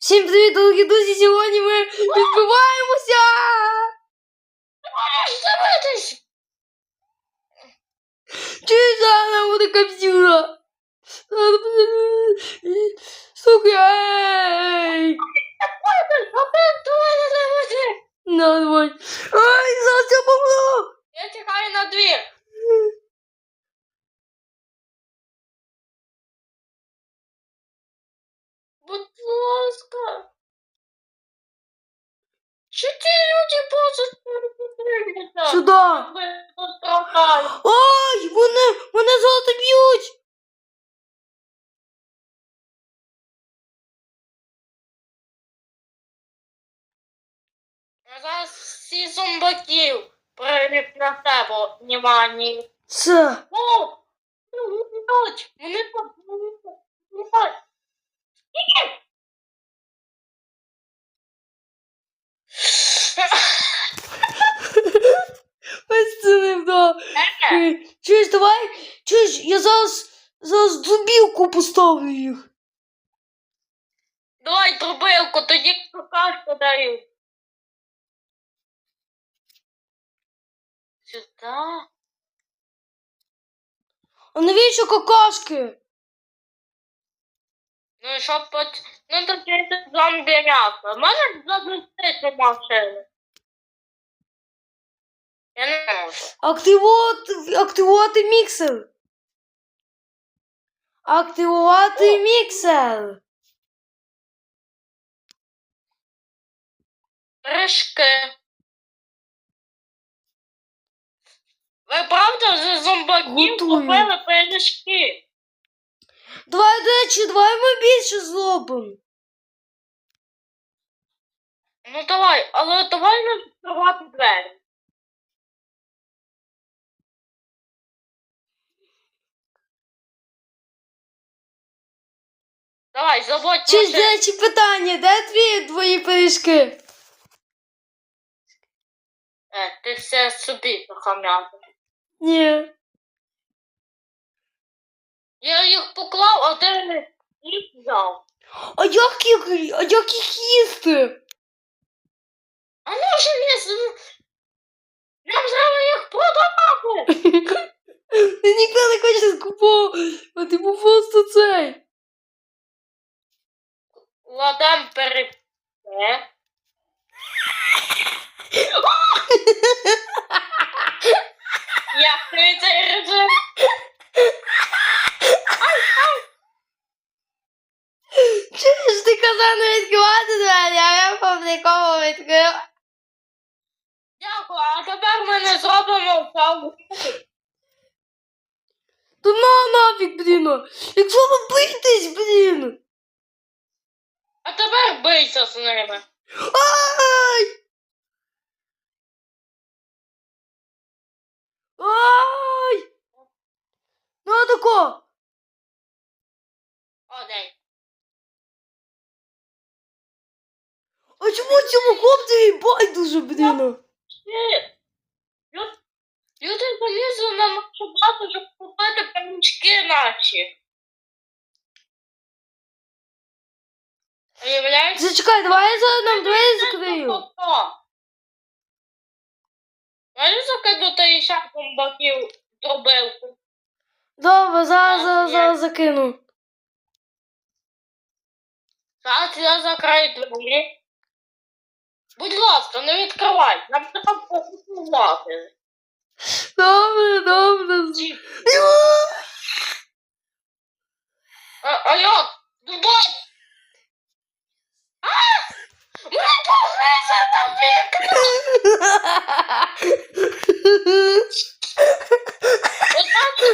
Всім привіт, дорогі друзі! Сьогодні ми відбиваємося! Чи зараз буде давай. На, давай. Ай, зараз я помру! Я чекаю на двір. Будь ласка. Чи ті люди просто трохи. Ой, вони, вони золото б'ють! Зараз всі зомбаків приліп на тебе, внимание. Це. О! Ну! Вони тут, вони тут, вдав. Е, Чуєш, давай, чуєш, я зараз, зараз дубілку поставлю їх. Давай трубилку, тоді какашку даю. Сюда. А навіщо какашки? Ну, щоб от... Ну, тут є зомбі м'ясо. Можеш запустити машину? Я не можу. Активувати, активувати міксер. Активувати О. міксер. Рижки. Ви правда за зомбаків купили? Давай, до речі, давай ми більше зробимо. Ну давай, але давай не відкривати двері. Давай, заводь Чи ж, машину. речі, питання, де твої твої пиріжки? Е, ти все собі похам'яти. Ні. Я їх поклав, а ти не їх взяв. А як їх, а як їх їсти? А може мені... Нам треба їх продавати. Ти ніхто не хоче скуповувати, ти був просто цей. Ладем пере... Е? Як ти режим? Чуєш, ти казав не відкривати двері, а я публіково відкрив. Дякую, а тепер ми не зробимо цього. То на нафіг, блін. Якщо ви бийтесь, блін. А тепер бийся з ними. Ай! Ай! Ну тако. Один. А чому цьому хлопцеві байдуже, блін? Лю- Люди залізли на нашу базу, щоб купити памічки наші. Уявляєш? Зачекай, давай я зараз нам двері закрию. Можеш закинути ще зомбаків трубилку? Добре, зараз, зараз, зараз закину. Зараз я закрию двері. Будь ласка, не відкривай. Нам треба покупувати. Добре, добре. А, а як? Давай! А! Ми повинні на вікна! Отак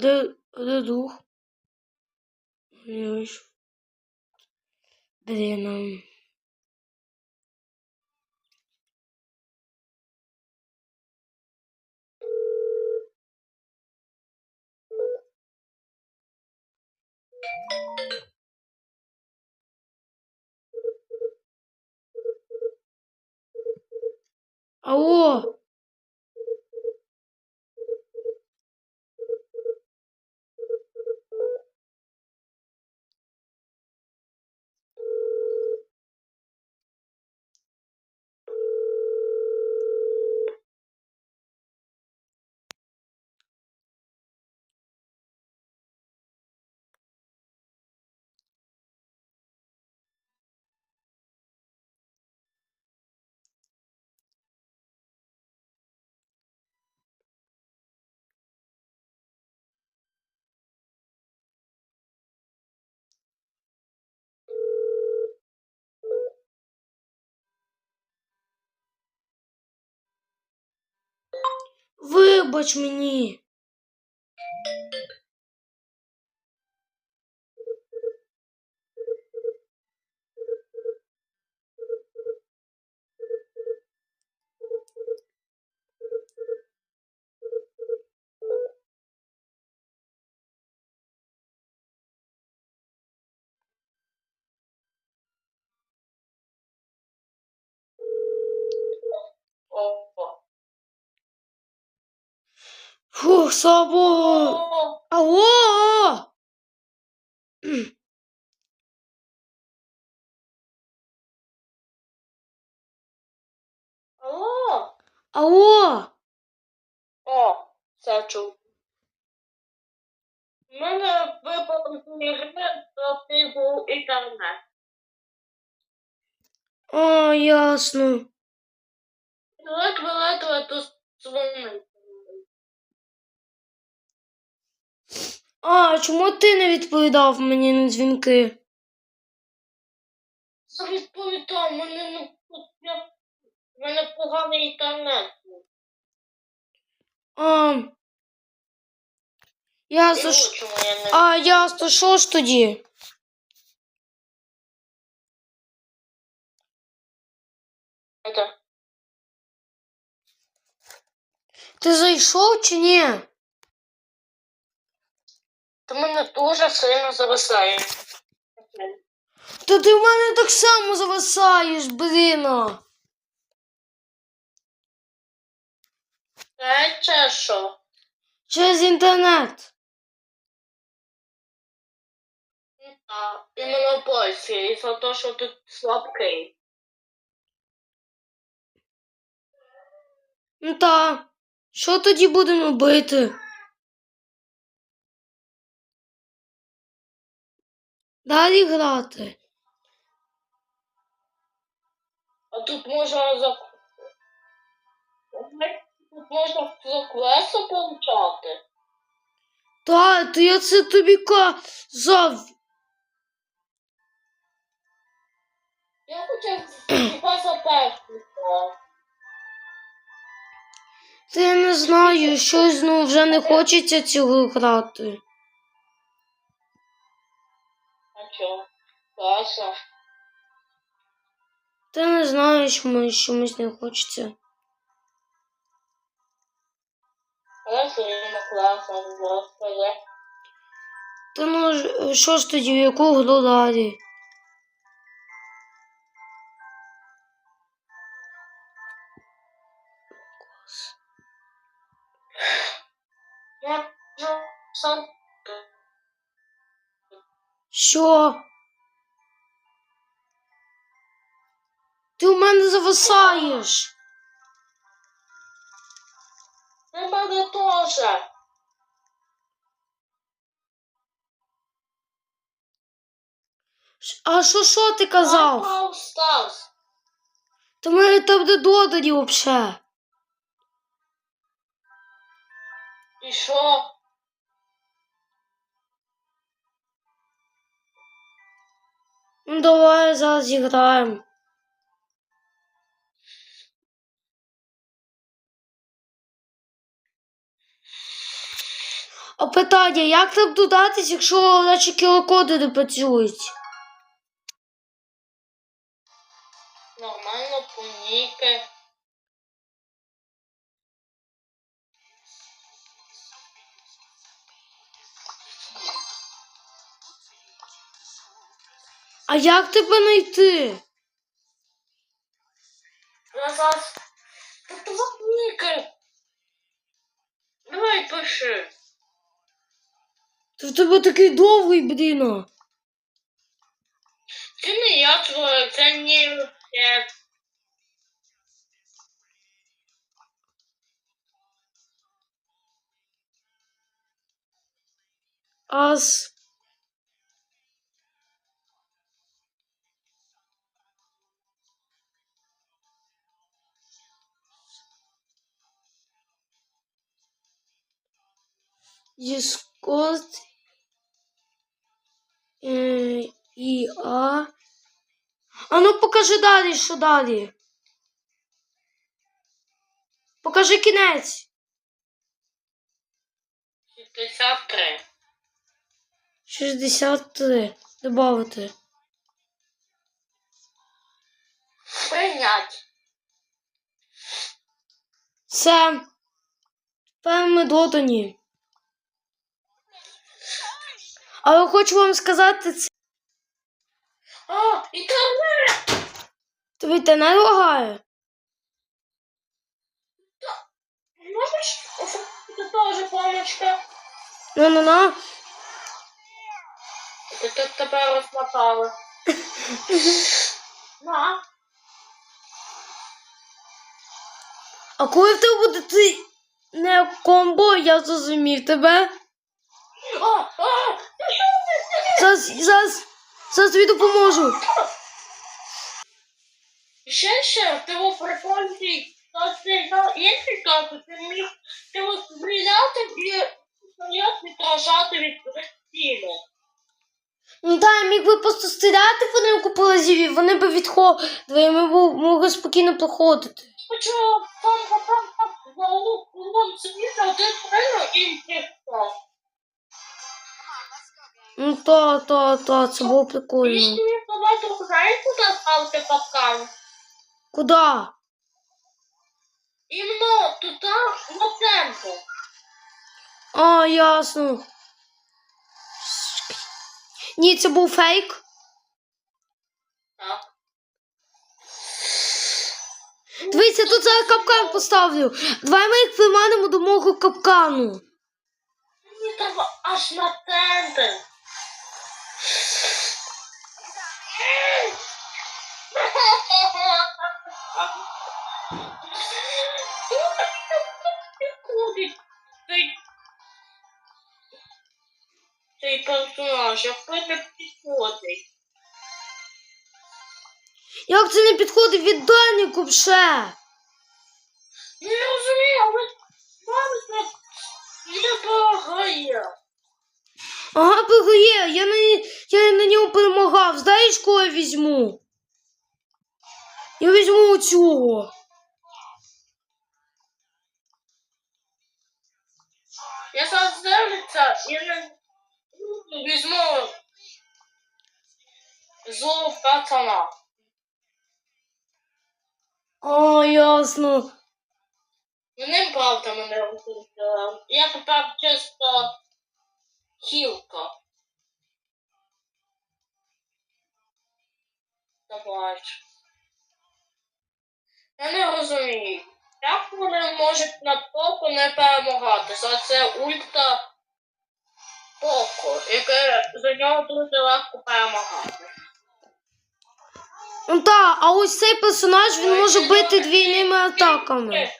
А де, а де дух? Я Вибач мені. О. Фух, слава Богу. Алло. Алло. Алло. О, це чув. У мене випав ігри, то ти був інтернет. А, ясно. Ледве-ледве дозвонити. А, чому ти не відповідав мені на дзвінки? Відповідав, мене не я- мене поганий інтернет. А. Я не А, ясно, що ж тоді? Ти зайшов чи ні? Ти мене дуже сильно зависає. Та ти в мене так само зависаєш, блін. Це чи що? Через інтернет. Так, іменно Польщі, і за те, що ти слабкий. Ну та. Що тоді будемо робити? Далі грати. А тут можна за... Тут можна за квеси получати. Та, то я це тобі казав. Я хотів хіба за першу. Та я не знаю, щось ну вже не хочеться цього грати. А чо? Класно. Та не знаю, чому чомусь не хочеться. Але сильно класно, господи. Та ну що ж тоді, в яку гру далі? Я вже сам Що? Ти у мене зависаєш. Ти мене теж. А що що ти казав? Та мене там де додані взагалі. І що? Ну давай зараз зіграємо. А питання, як там додатись, якщо наші QR-коди не працюють? Нормально, помійки. А як тебе знайти? Зараз... Та два помійки. Давай пиши. Ти в тебе такий довгий, блін. Це не я твоє, це не я. Ас. Дискорд. Е, і А. А ну покажи далі, що далі. Покажи кінець. 63. 63. Добавити. Прийнять. Все. Тепер ми додані. Але хочу вам сказати, це А, інтернет! тобі не лагає. Можеш оформити теж помочка? Ну-ну-ну. Ти тут тебе розмотали. На. А коли в тебе буде ти не комбо, я зрозумів тебе. Що ти? Зараз, зараз, зараз тобі допоможу. Ще ще, ти у прикольній, то ти на іншій карті, ти міг ти от стріляти і стояти відражати від стіни. Ну так, я міг би просто стріляти по ним купу разів, вони б відходили, і ми б могли спокійно проходити. Спочатку там, там, там, там, на лук, сидіти один правильно і ніхто. Ну то, то, то, це було прикольно. ти багато знаєш, куди ставити капкан? Куда? Іменно туди, на центр. А, ясно. Ні, це був фейк. Так. Дивіться, тут зараз капкан поставлю. Давай ми їх приманимо до мого капкану. Мені треба аж на центр. Персонаж, не підходить. Як це не підходить від Даніку вже? Ну, я розумію, але бабуся не багає. Ага, програє. Я на, я на ньому перемагав. Знаєш, кого я візьму? Я візьму оцього. Я зараз дивлюся і не візьму злого пацана. О, ясно. Мене правда мене розуміє. Я тепер чисто хілка. Давай. Я не розумію. Як вони можуть на поко не перемагати? За це ульта поко, яке за нього дуже легко перемагати. Ну так, а ось цей персонаж він може бити двійними атаками.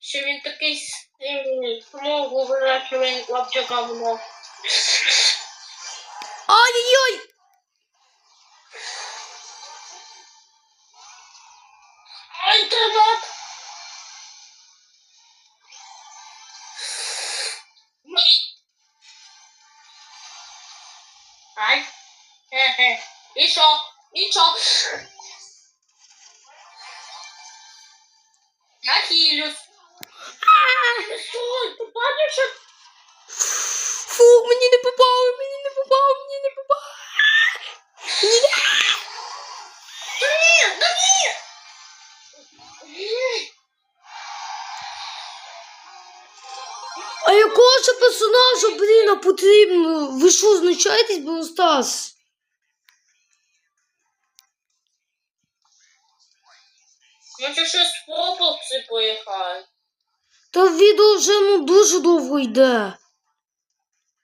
Що він такий сильний, тому говорять, що він лапче говно. Ай-яй-яй! А інтернет! Що? Я хилюсь. Що? Ти бачиш, Фу, мені не попало, мені не попало, мені не попало. Да ні, да ні! А якого ж персонажа, блін, потрібно? Ви що, знущаєтесь, Бронстас? Може щось в Роблоксі поїхали. Та відео вже ну дуже довго йде.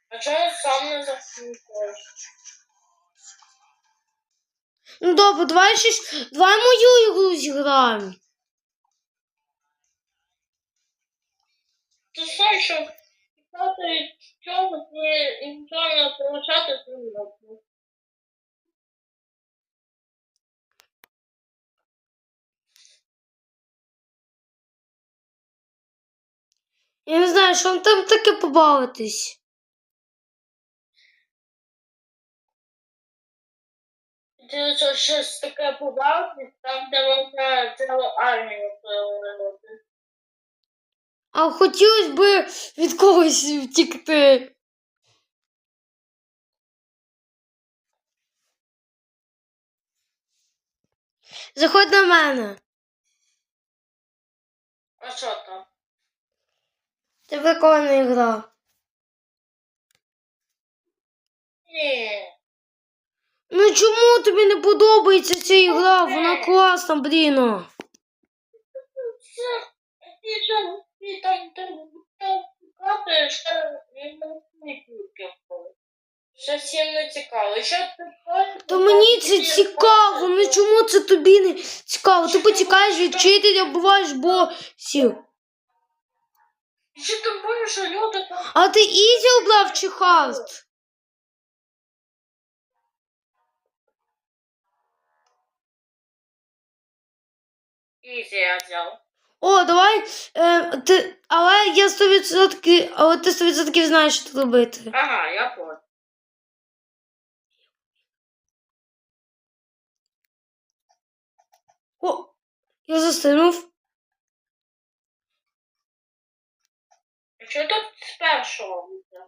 А чому сам не заслухаєш? Ну добре, давай щось, давай мою ігру зіграємо. Ти що писати чомусь і нічого не получати трудно. Я не знаю, що вам там таке побавитись. Ти що щось таке побавитись, там де можна цілу армію переливати. А хотілося б від когось втікти. Заходь на мене. А що там? Це прикольна гра. Ні. Ну чому тобі не подобається ця гра? Вона класна, катаєш, та не цікаво. Та мені це цікаво, ну чому це тобі не цікаво? Ти потікаєш від вчителя, буваєш босів. Що ти будеш люди? А ти ізі обрав чи хаст? Ізі я взяв. О, давай. Е, ти, але я 100%, але ти 100% знаєш, що тут робити. Ага, я понял. О, я застигнув. Що тут з першого буде?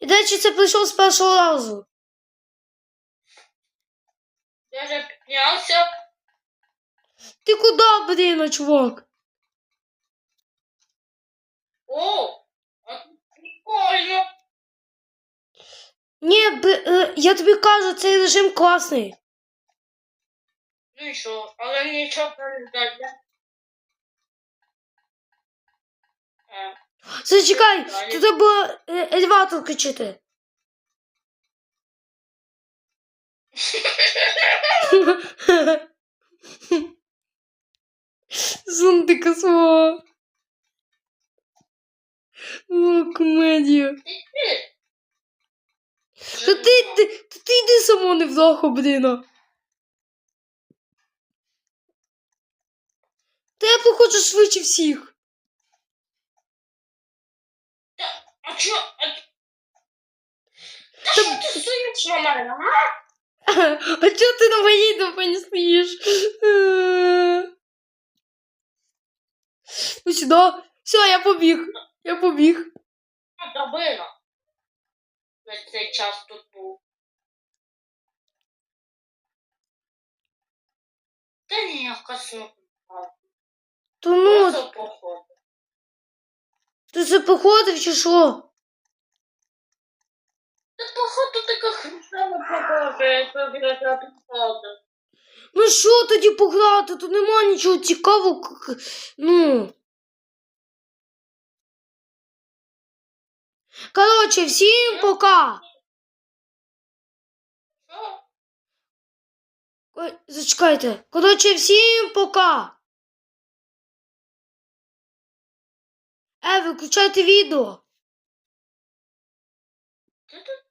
І до речі, це прийшов з першого разу. Я вже піднявся. Ти куди, блін, чувак? О, а тут прикольно. Ні, б- е, я тобі кажу, цей режим класний. Ну і що, але нічого не дає. Е, Зачекай, тут треба е, елеватор качати. Зонтика свого. О, комедія. ти. Та ти, ти, ти йди само не вдоху, бліна. Та я хочу швидше всіх. А чо? А... Та що ти стоїш на мене, а? А чого ти на моїй допані стоїш? Е. Ну сюди. Все, я побіг. Я побіг. А, Драбина. Весь цей час тут був. Та ні, я косну. То ну, Просто походу. ти це походив чи що? Та походу така хрустяна погода, я не походу. Ну що тоді пограти? Тут нема нічого цікавого. Ну. Коротше, всім пока. Ой, зачекайте. Коротше, всім пока. Е, виключайте відео. Це тут